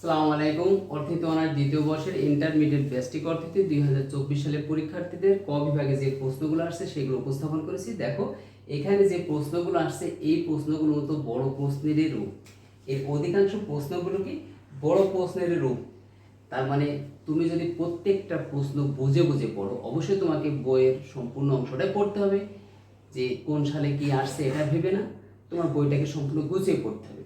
সালামু আলাইকুম। অর্থিত অনার দ্বিতীয় বর্ষের ইন্টারমিডিয়েট বেস্টিক অর্থিতে দুই হাজার চব্বিশ সালের পরীক্ষার্থীদের ক বিভাগে যে প্রশ্নগুলো আসছে সেগুলো উপস্থাপন করেছি। দেখো, এখানে যে প্রশ্নগুলো আসছে, এই প্রশ্নগুলো তো বড় প্রশ্নেরই রূপ। এর অধিকাংশ প্রশ্নগুলো কি? বড় প্রশ্নেরই রূপ। তার মানে তুমি যদি প্রত্যেকটা প্রশ্ন বুঝে বুঝে পড়ো, অবশ্যই তোমাকে বইয়ের সম্পূর্ণ অংশটাই পড়তে হবে। যে কোন সালে কি আসছে এটা ভেবে না, তোমার বইটাকে সম্পূর্ণ গুছিয়ে পড়তে হবে।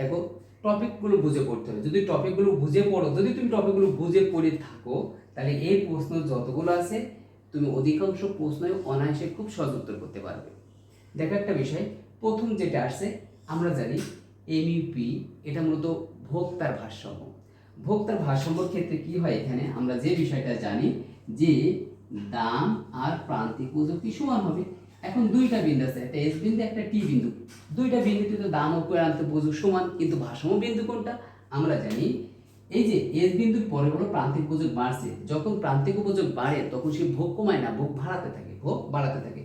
দেখো টপিকগুলো বুঝে পড়তে হবে। যদি টপিকগুলো বুঝে পড়ো, যদি তুমি টপিকগুলো বুঝে পড়ে থাকো, তাহলে এই প্রশ্ন যতগুলো আছে, তুমি অধিকাংশ প্রশ্নই অনায়াসে খুব সহজ উত্তর করতে পারবে। দেখো একটা বিষয়, প্রথম যেটা আসছে, আমরা জানি এমইপি এটা মূলত ভোক্তার ভারসাম্য। ভোক্তার ভারসাম্যর ক্ষেত্রে কি হয় এখানে? আমরা যে বিষয়টা জানি যে দাম আর প্রান্তিক প্রযুক্তি সমান হবে। এখন দুইটা বিন্দু আছে, একটা এস বিন্দু, একটা টি বিন্দু। দুইটা বিন্দুতে তো দাম ও প্রান্ত প্রযোগ সমান, কিন্তু ভারসাম্য বিন্দু কোনটা? আমরা জানি এই যে এস বিন্দুর পরে হলো প্রান্তিক উপযোগ বাড়ছে। যখন প্রান্তিক উপযোগ বাড়ে, তখন সে ভোগ কমায় না, ভোগ বাড়াতে থাকে, ভোগ বাড়াতে থাকে।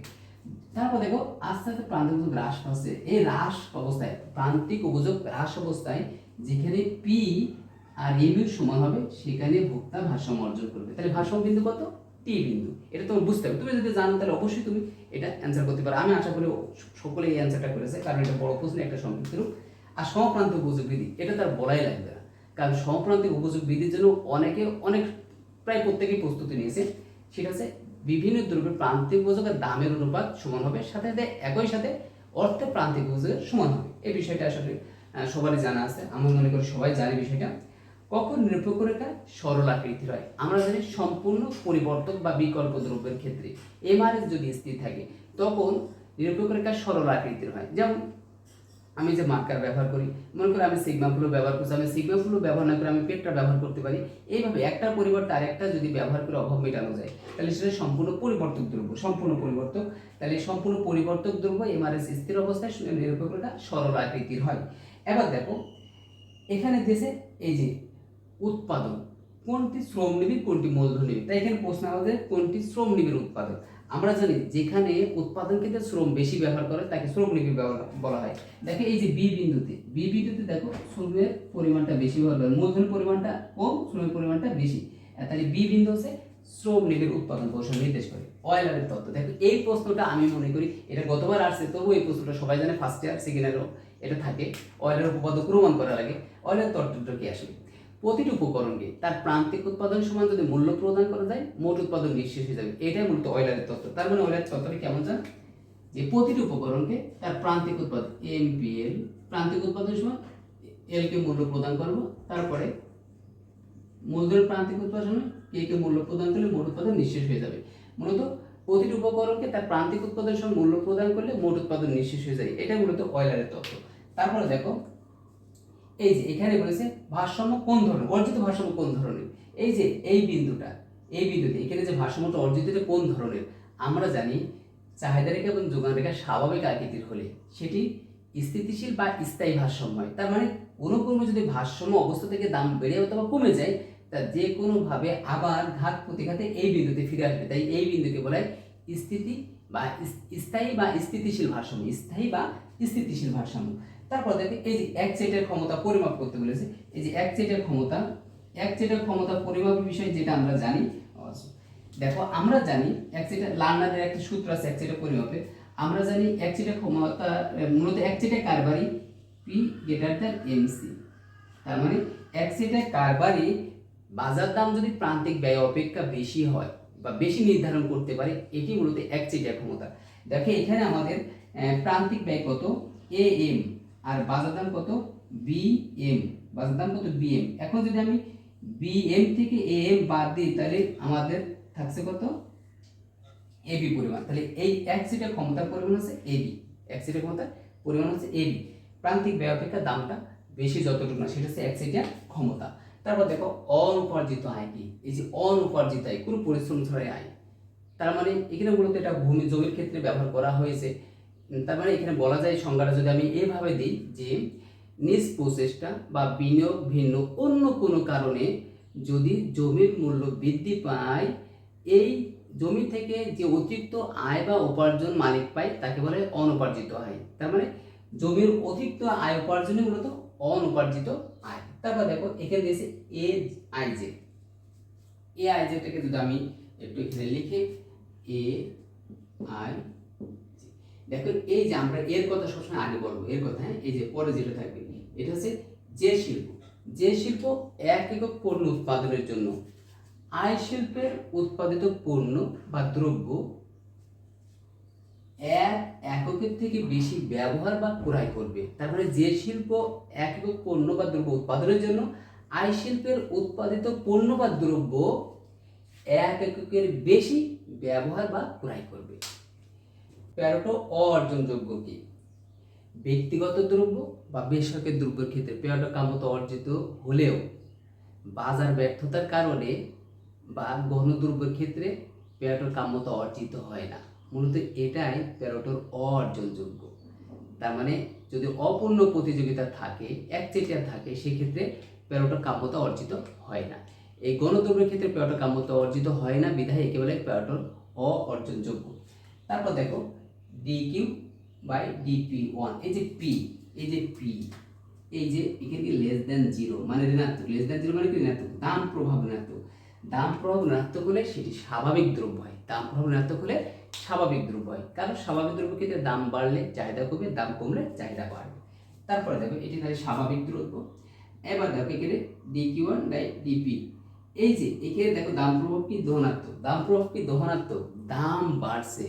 তারপর দেখো, আস্তে আস্তে প্রান্তিক উপযোগ হ্রাস পাচ্ছে। এই হ্রাস অবস্থায়, প্রান্তিক উপযোগ হ্রাস অবস্থায় যেখানে পি আর এমির সমান হবে, সেখানে ভোক্তা ভারসাম্য অর্জন করবে। তাহলে ভারসাম্য বিন্দু কত? টি বিন্দু। এটা তোমার বুঝতে হবে। তুমি যদি জানো, তাহলে অবশ্যই তুমি এটা অ্যান্সার করতে পারো। আমি আশা করি সকলে এই অ্যান্সারটা করেছে, কারণ এটা বড় প্রশ্ন, একটা সংক্ষিপ্ত রূপ। আর সমপ্রান্ত উপযোগ বিধি এটা তার বলাই লাগবে না। কারণ সমপ্রান্তিক উপযোগ বিধির জন্য অনেকে, অনেক, প্রায় প্রত্যেকেই প্রস্তুতি নিয়েছে। সেটা হচ্ছে বিভিন্ন দ্রব্যের প্রান্তিক উপযোগ আর দামের অনুপাত সমান হবে, সাথে সাথে একই সাথে অর্থে প্রান্তিক উপযোগের সমান হবে। এই বিষয়টা আসলে সবারই জানা আছে। আমি মনে করি সবাই জানে বিষয়টা। কখন নিরপেক্ষ রেখা? সরল আকৃতির হয়। আমরা জানি সম্পূর্ণ পরিবর্তক বা বিকল্প দ্রব্যের ক্ষেত্রে এমআরএস যদি স্থির থাকে, তখন নিরপেক্ষ রেখা সরল আকৃতির হয়। যেমন আমি যে মার্কার ব্যবহার করি, মনে করি আমি সিগমা ফ্লো ব্যবহার করছি, আমি সিগমা ফ্লো ব্যবহার না করে আমি পেটটা ব্যবহার করতে পারি। এইভাবে একটা পরিবর্তে আরেকটা যদি ব্যবহার করে অভাব মেটানো যায়, তাহলে সেটা সম্পূর্ণ পরিবর্তক দ্রব্য, সম্পূর্ণ পরিবর্তক। তাহলে সম্পূর্ণ পরিবর্তক দ্রব্য এমআরএস স্থির অবস্থায় নিরপেক্ষ রেখা সরল আকৃতির হয়। এবার দেখো, এখানে দেশে এই যে উৎপাদন কোনটি শ্রম নিবিড় কোনটি মূলধন নিবিড় তাই এখানে প্রশ্ন আমাদের, কোনটি শ্রম নিবিড় উৎপাদন আমরা জানি যেখানে উৎপাদন ক্ষেত্রে শ্রম বেশি ব্যবহার করে, তাকে শ্রম নিবিড় ব্যবহার বলা হয়। দেখো এই যে বি বিন্দুতে বি বিন্দুতে দেখো শ্রমের পরিমাণটা বেশি ব্যবহার করে মূলধন পরিমাণটা কম, শ্রমের পরিমাণটা বেশি। তাহলে বি বিন্দু হচ্ছে শ্রম নিবিড় উৎপাদন কৌশল নির্দেশ করে, অয়েলারের তত্ত্ব। দেখো এই প্রশ্নটা আমি মনে করি, এটা গতবার আসছে, তবু এই প্রশ্নটা সবাই জানে ফার্স্ট ইয়ার সেকেন্ড ইয়ারও এটা থাকে। অয়েলের উপপাদ্য প্রমাণ করা লাগে অয়েলের তত্ত্বটা কি আসবে প্রতিটি উপকরণকে তার প্রান্তিক উৎপাদন সমান যদি মূল্য প্রদান করা যায়, মোট উৎপাদন নিঃশেষ হয়ে যাবে। এটাই মূলত অয়লারের তত্ত্ব। তার মানে অয়েলারের তত্ত্বটা কেমন জান? যে প্রতিটি উপকরণকে তার প্রান্তিক উৎপাদন এম এল, প্রান্তিক উৎপাদন সমান এল কে মূল্য প্রদান করব। তারপরে মূলধনের প্রান্তিক উৎপাদন কে কে মূল্য প্রদান করলে মোট উৎপাদন নিঃশেষ হয়ে যাবে। মূলত প্রতিটি উপকরণকে তার প্রান্তিক উৎপাদন সমান মূল্য প্রদান করলে মোট উৎপাদন নিঃশেষ হয়ে যায়। এটা মূলত অয়লারের তত্ত্ব। তারপরে দেখো এই যে এখানে বলেছে ভারসাম্য কোন ধরনের, অর্জিত ভারসাম্য কোন ধরনের? এই যে এই বিন্দুটা, এই বিন্দুতে, এখানে যে ভারসাম্যটা অর্জিত কোন ধরনের? আমরা জানি চাহিদা রেখা এবং যোগান রেখা স্বাভাবিক আকৃতির হলে সেটি স্থিতিশীল বা স্থায়ী ভারসাম্য হয়। তার মানে কোনো কোনো যদি ভারসাম্য অবস্থা থেকে দাম বেড়ে অথবা কমে যায়, তা যে কোনোভাবে আবার ঘাত প্রতিঘাতে এই বিন্দুতে ফিরে আসবে। তাই এই বিন্দুকে বলা হয় স্থিতি বা স্থায়ী বা স্থিতিশীল ভারসাম্য, স্থায়ী বা স্থিতিশীল ভারসাম্য। তারপর দেখে এই যে এক সেটের ক্ষমতা পরিমাপ করতে বলেছে। এই যে এক সেটের ক্ষমতা, এক সেটের ক্ষমতা পরিমাপের বিষয়ে যেটা আমরা জানি দেখো, আমরা জানি এক সেটের লার্নারের একটা সূত্র আছে এক সেটের পরিমাপে। আমরা জানি এক সেটের ক্ষমতা মূলত এক সেটের কারবারি পি গ্রেটার দ্যান এমসি তার মানে এক সেটের কারবারি বাজার দাম যদি প্রান্তিক ব্যয় অপেক্ষা বেশি হয় বা বেশি নির্ধারণ করতে পারে, এটি মূলত এক চেটিয়া ক্ষমতা। দেখো, এখানে আমাদের প্রান্তিক ব্যয় কত? এ এম আর বাজার দাম কত? বি এম বাজার দাম কত? বি এম এখন যদি আমি বি এম থেকে এ এম বাদ দিই, তাহলে আমাদের থাকছে কত? এবি পরিমাণ। তাহলে এই এক সিটের ক্ষমতার পরিমাণ হচ্ছে এবি এক সিটের ক্ষমতার পরিমাণ হচ্ছে এবি প্রান্তিক ব্যয় অপেক্ষা দামটা বেশি যতটুকু না, সেটা হচ্ছে এক সিটের ক্ষমতা। তারপর দেখো অনুপার্জিত আয় কি? এই যে অনুপার্জিত আয়, কোনো পরিশ্রম ছাড়াই আয়। তার মানে এখানে মূলত এটা ভূমি, জমির ক্ষেত্রে ব্যবহার করা হয়েছে। তার মানে এখানে বলা যায় সংজ্ঞাটা যদি আমি এভাবে দিই যে নিজ প্রচেষ্টা বা বিনিয়োগ ভিন্ন অন্য কোনো কারণে যদি জমির মূল্য বৃদ্ধি পায়, এই জমি থেকে যে অতিরিক্ত আয় বা উপার্জন মালিক পায়, তাকে বলে অনুপার্জিত আয়। তার মানে জমির অতিরিক্ত আয় উপার্জনই মূলত অনুপার্জিত আয়। তারপর দেখো, এখানে দিয়েছে A I J A I জেটাকে যদি আমি একটু এখানে লিখি এ আই দেখো এই যে আমরা এর কথা সবসময় আগে বলব, এর কথা হ্যাঁ? এই যে পরে যেটা থাকবে এটা হচ্ছে যে শিল্প। যে শিল্প এক একক পণ্য উৎপাদনের জন্য। আয় শিল্পের উৎপাদিত পণ্য বা দ্রব্য এক এককের থেকে বেশি ব্যবহার বা ক্রয় করবে। তারপরে যে শিল্প এক একক পণ্য বা দ্রব্য উৎপাদনের জন্য, আয় শিল্পের উৎপাদিত পণ্য বা দ্রব্য এক এককের বেশি ব্যবহার বা ক্রয় করবে। তেরোটো অর্জনযোগ্য কি? ব্যক্তিগত দ্রব্য বা বেসরকারি দ্রব্যের ক্ষেত্রে পেয়ারটা কামত অর্জিত হলেও বাজার ব্যর্থতার কারণে বা গণদ্রব্যের ক্ষেত্রে পেয়ারটোর কাম্যতা অর্জিত হয় না। মূলত এটাই প্যারোটোর অর্জনযোগ্য। তার মানে যদি অপূর্ণ প্রতিযোগিতা থাকে, একচেটিয়া থাকে, সেক্ষেত্রে প্যারোটোর কাম্যতা অর্জিত হয় না। এই গণদ্রব্যের ক্ষেত্রে প্যারোটোর কাম্যতা অর্জিত হয় না, বিধায় একেবারে প্যারোটোর অ অর্জনযোগ্য তারপর দেখো D Q by DP one এই যে পি এই যে পি এই যে এখানে কি লেস দেন জিরো মানে ঋণাত্মক লেস দেন জিরো মানে কি ঋণাত্মক? দাম প্রভাব ঋণাত্মক। দাম প্রভাব ঋণাত্মক হলে সেটি স্বাভাবিক দ্রব্য হয়। দাম প্রভাব ঋণাত্মক হলে স্বাভাবিক দ্রব্য হয়। কারণ স্বাভাবিক দ্রব্য ক্ষেত্রে দাম বাড়লে চাহিদা কমবে দাম কমলে চাহিদা বাড়বে। তারপরে দেখো, এটি তাহলে স্বাভাবিক দ্রব্য। এবার দেখো এখানে ডিকিউ ওয়ান বাই ডিপি এই যে এখানে দেখো দাম প্রভাব কি ধনাত্মক? দাম প্রভাব কি ধনাত্মক? দাম বাড়ছে।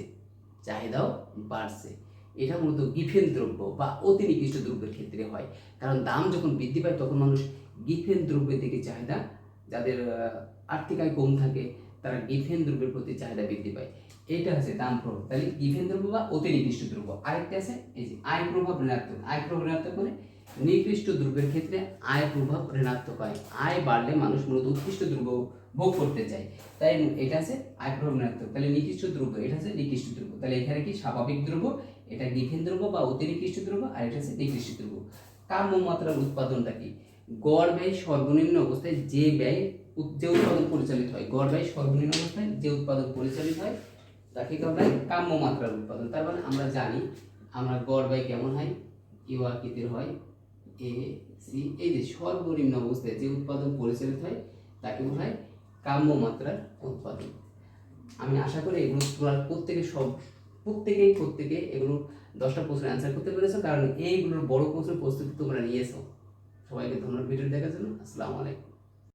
চাহিদাও বাড়ছে। এটা মূলত গিফেন দ্রব্য বা অতি নিকৃষ্ট দ্রব্যের ক্ষেত্রে হয়। কারণ দাম যখন বৃদ্ধি পায়, তখন মানুষ গিফেন দ্রব্যের দিকে চাহিদা, যাদের আর্থিক আয় কম থাকে, তারা গিফেন দ্রব্যের প্রতি চাহিদা বৃদ্ধি পায়। এটা হচ্ছে দাম প্রভাব। তাহলে গিফেন দ্রব্য বা অতি নিকৃষ্ট দ্রব্য আরেকটা আছে, এই যে আয় প্রভাব ঋণাত্মক। আয় প্রভাব ঋণাত্মক মানে নিকৃষ্ট দ্রব্যের ক্ষেত্রে আয় প্রভাব ঋণাত্মক হয়। আয় বাড়লে মানুষ মূলত উৎকৃষ্ট দ্রব্য ভোগ করতে চাই। তাই এটা আছে প্রভাব তাহলে নিকৃষ্ট দ্রব্য, এটা আছে নিকৃষ্ট দ্রব্য। তাহলে এখানে কি স্বাভাবিক দ্রব্য? এটা গিফেন দ্রব্য বা অতি নিকৃষ্ট দ্রব্য, আর এটা হচ্ছে নিকৃষ্ট দ্রব্য। কাম্য মাত্রার উৎপাদনটা কি? গড় ব্যয় সর্বনিম্ন অবস্থায় যে ব্যয় যে উৎপাদন পরিচালিত হয়, গড় ব্যয় সর্বনিম্ন অবস্থায় যে উৎপাদন পরিচালিত হয়, তাকে কি হয়? কাম্য মাত্রার উৎপাদন। তার মানে আমরা জানি আমরা গড় ব্যয় কেমন হয়? ইউ আকৃতির হয় এ সি, এই যে সর্বনিম্ন অবস্থায় যে উৎপাদন পরিচালিত হয়, তাকে বলা হয় কাম্য মাত্রার উৎপাদন। আমি আশা করি এগুলো তোমরা প্রত্যেকে সব, প্রত্যেকেই, প্রত্যেকে এগুলো দশটা প্রশ্নের অ্যান্সার করতে পেরেছ, কারণ এইগুলোর বড় প্রশ্নের প্রস্তুতি তোমরা নিয়েছো। সবাইকে ধন্যবাদ ভিডিও দেখার জন্য। আসসালামু আলাইকুম।